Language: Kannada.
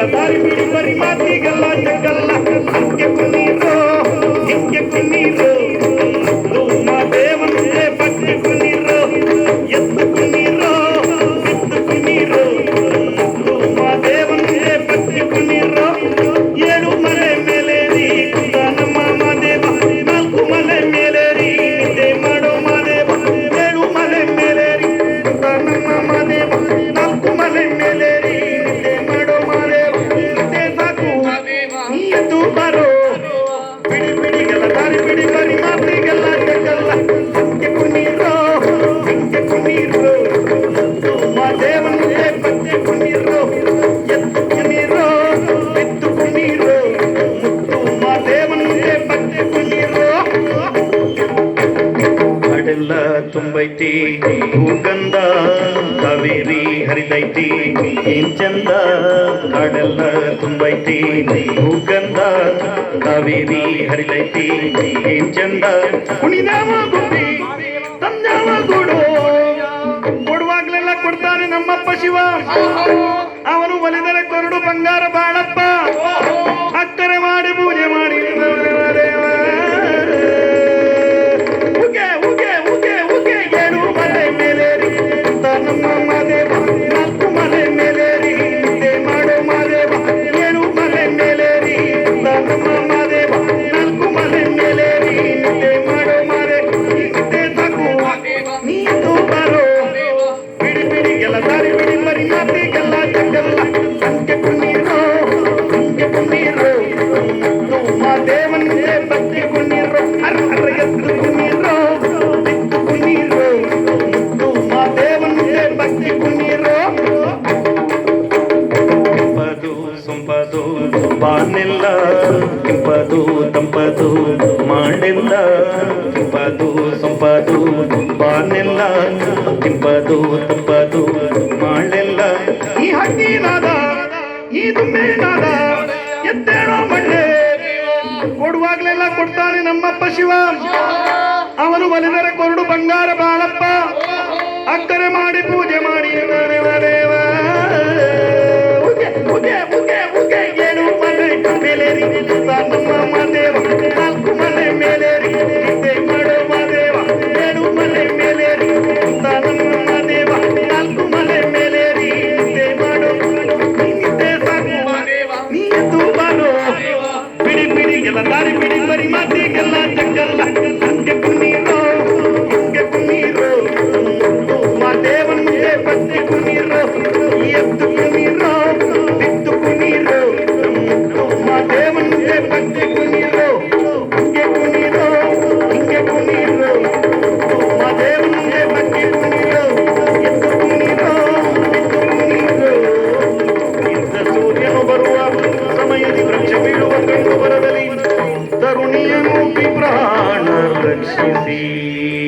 తెల్లదారి బిడి మరి మాతి గల్ల జగల్ల. ఇంకెక్కు నీతో ఇంకెక్కు నీతో నువ్వు మా దేవంతే పట్టుకు నీరో ఎత్తుకు నీరో ఎత్తుకు నీరో నువ్వు మా దేవంతే పట్టుకు నీరో ఏడు మలే మేలేది దానమ్మ మా దేవ. నాలుగు మలే మేలేరి ఇదే మాడో ತುಂಬೈತಿ ಭೂಗಂಧ ಕಾವೇರಿ ಹರಿದೈತಿ ಏನ್ ಚಂದ ಕಾಡೆಲ್ಲ ತುಂಬೈತಿ ಭೂಗಂಧ ಕಾವೇರಿ ಹರಿದೈತಿ ಏನ್ ಚಂದ ಕುಣಿದಾವ ಬಂಗಾರ ಬಾಳಪ್ಪ ಬಾನೆಲ್ಲ ಕೆಂಪದು ತಂಪದು ಮಾಡೆಲ್ಲ ಕೆಂಪದು ಸಂಪದು ಬಾನೆಲ್ಲ ಕೆಂಪದು ತಂಪದು ಮಾಡೆಲ್ಲ ಈ ಹಕ್ಕಿನಾದ ಈ ದುಮ್ಮೇನಾದ ಎದ್ದೇಳೋ ಮಣ್ಣೆ ಕೊಡುವಾಗ್ಲೆಲ್ಲ ಕೊಡ್ತಾನೆ ನಮ್ಮಪ್ಪ ಶಿವ. ಅವನು ಒಲಿದರೆ ಕೊರಡು ಬಂಗಾರ ಬಾಳಪ್ಪ. ಅಕ್ಕರೆ ಮಾಡಿ ಪೂಜೆ dança numa कर्मयोगी प्राण रक्षसी।